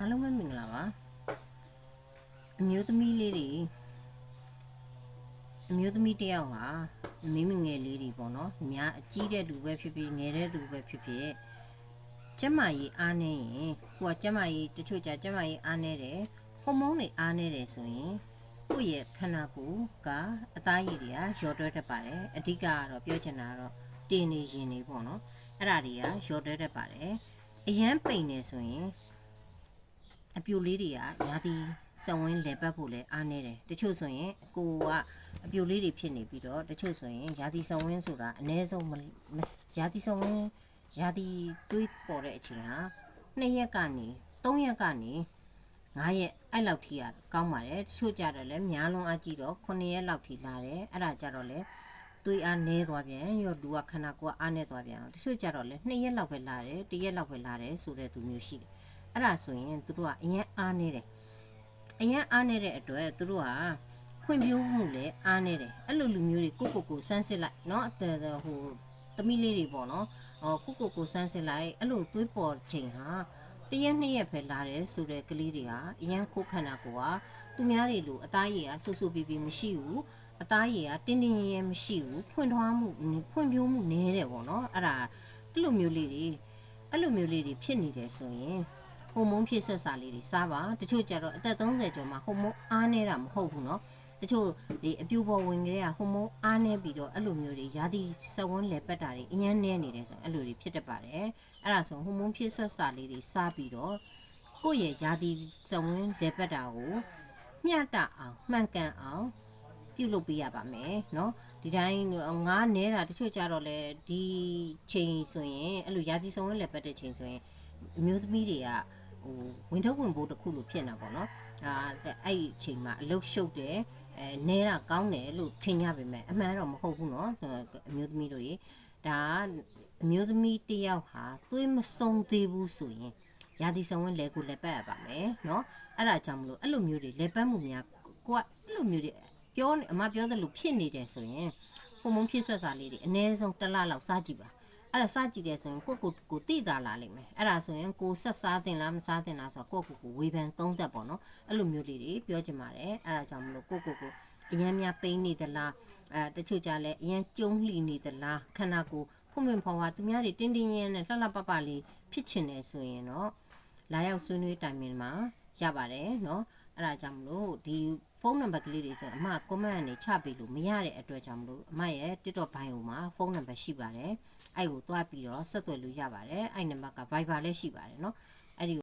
အားလုံးပဲမင်္ဂလာပါအမျိုးသမီးလေးတွေအမျိုးသမီးတစ်ယောက်ဟာမိမငယ်လေးတွေပေါ့နော်အများအကြီးတဲ့လူပဲဖြစ်ဖြစ်ငယ်တဲ့လူပဲဖြစ်ဖြစ်ကျမကြီးအားနေရင်ကိုကကျမကြီးတချို့ကြကျမကြီးအားနေတယ်ဟော်မုန်းတွေအားနေတယ်ဆိုရင်ကိုယ့်ရဲ့ခန္ဓာကိုယ်ကအသားရည်တွေကရော်တွဲတတ်ပါတယ်အဓိကကတော့ပြောချင်တာကတော့တင်နေရင်နေပေါ့နော်အဲ့ဒါတွေကရော်တွဲတတ်ပါတယ်အရန်ပိန်နေဆိုရင် အပြိုလေးတွေကရာသီစံဝင်းလဲပတ်ဖို့လဲအားနေတယ်တချို့ဆိုရင်ကိုကအပြိုလေးတွေဖြစ်နေပြီးတော့တချို့ဆိုရင်ရာသီစံဝင်းဆိုတာအ ਨੇ ဆုံးမမရာသီစံဝင်းရာသီတွေးပေါ်တဲ့အချိန်ဟာ2ရက်ကနေ3ရက်ကနေ9ရက်အဲ့လောက်ထိရကောင်းပါတယ်တချို့ကြတော့လဲများလွန်အားကြည့်တော့9ရက်လောက်ထိလာတယ်အဲ့ဒါကြတော့လဲသွေးအားနည်းသွားပြန်ရောလူကခန္ဓာကိုယ်ကအားနည်းသွားပြန်တချို့ကြတော့လဲ2ရက်လောက်ပဲလာတယ်1ရက်လောက်ပဲလာတယ်ဆိုတဲ့သူမျိုးရှိတယ် အဲ့ဒါဆိုရင်သူတို့ကအရင်အားနေတယ်အရင်အားနေတဲ့အတွက်သူတို့ကဖွံ့ဖြိုးမှုလည်းအားနေတယ်အဲ့လိုလူမျိုးတွေကိုကိုကိုစမ်းစစ်လိုက်เนาะဟိုသမီးလေးတွေပေါ့နော်ဟောကိုကိုကိုစမ်းစစ်လိုက်အဲ့လိုသွေးပေါ်ချိန်ဟာတရက်နှစ်ရက်ပဲလာတယ်ဆိုတဲ့ကလေးတွေကအရင်ကိုခန္ဓာကိုယ်ကသူများတွေလိုအသားရည်ကဆူဆူပီပီမရှိဘူးအသားရည်ကတင်းတင်းရဲရဲမရှိဘူးဖွင့်ထွားမှုဖွံ့ဖြိုးမှုနည်းတယ်ပေါ့နော်အဲ့ဒါအဲ့လိုမျိုးလေးတွေအဲ့လိုမျိုးလေးတွေဖြစ်နေတယ်ဆိုရင် ဟိုမုန်းဖြစ်ဆက်စာလေးတွေစားပါတချို့ကြတော့အသက်30ကျော်မှဟိုမုန်းအားနေတာမဟုတ်ဘူးเนาะတချို့ဒီအပြူပေါ်ဝင်ကလေးကဟိုမုန်းအားနေပြီးတော့အဲ့လိုမျိုးတွေရာသီစဝန်းလေပတ်တာတွေအញ្ញမ်းနေနေတယ်ဆိုရင်အဲ့လိုတွေဖြစ်တတ်ပါတယ်အဲ့ဒါဆိုဟိုမုန်းဖြစ်ဆက်စာလေးတွေစားပြီးတော့ကိုယ့်ရဲ့ရာသီစဝန်းလေပတ်တာကိုမျှတအောင်မှန်ကန်အောင်ပြုလုပ်ပေးရပါမယ်เนาะဒီတိုင်းငားနေတာတချို့ကြတော့လေဒီချိန်ဆိုရင်အဲ့လိုရာသီစဝန်းလေပတ်တဲ့ချိန်ဆိုရင်အမျိုးသမီးတွေက ဟိုဝင်ထုတ်ဝင်ပိုးတစ်ခုလို့ဖြစ်နေတာပေါ့နော်အာအဲ့ဒီအချိန်မှာအလုတ်ရှုပ်တယ်အဲနဲတာကောင်းတယ်လို့ထင်ကြပါမယ်အမှန်တော့မဟုတ်ဘူးနော်အမျိုးသမီးတို့ရေဒါအမျိုးသမီးတစ်ယောက်ဟာသွေးမစုံသေးဘူးဆိုရင်ရာသီဆောင်ဝင်လဲကိုလက်ပတ်ရပါမယ်နော်အဲ့ဒါကြောင့်မလို့အဲ့လိုမျိုးတွေလက်ပတ်မှုများကိုကအဲ့လိုမျိုးတွေပြောနေအမပြောတယ်လို့ဖြစ်နေတယ်ဆိုရင်ဟိုမုန်းဖြစ်ဆွက်စာလေးတွေအနည်းဆုံးတစ်လလောက်စားကြည့်ပါ အဲ့ဒါစကြည့်တယ်ဆိုရင်ကိုကိုကိုတိတာလာလိမ့်မယ်အဲ့ဒါဆိုရင်ကိုဆက်စားတင်လားမစားတင်လားဆိုတော့ကိုကိုကိုဝေဖန်သုံးသက်ပေါ့နော်အဲ့လိုမျိုးလေးတွေပြောချင်ပါတယ်အဲ့ဒါကြောင့်မလို့ကိုကိုကိုအရန်များပိန်းနေသလားအဲတချို့ကြလဲအရန်ကျုံလှီနေသလားခန္ဓာကိုယ်ဖုံမင်ဖော်ကသူများတွေတင်းတင်းရင်းနဲ့လှလှပပလေးဖြစ်ချင်တယ်ဆိုရင်တော့လာရောက်ဆွေးနွေးတိုင်ပင်မှာရပါတယ်နော်အဲ့ဒါကြောင့်မလို့ဒီ ဖုန်းနံပါတ်ကလေးတွေဆိုအမ comment ကနေချပေးလို့မရတဲ့အတွက်ကြောင့်မလို့အမရဲ့ TikTok ဘိုင်းကိုမှာဖုန်းနံပါတ်ရှိပါတယ် အဲ့ကိုသွားပြီးတော့ဆက်သွယ်လို့ရပါတယ်အဲ့နံပါတ်က Viber လည်းရှိပါတယ်เนาะအဲ့ဒီ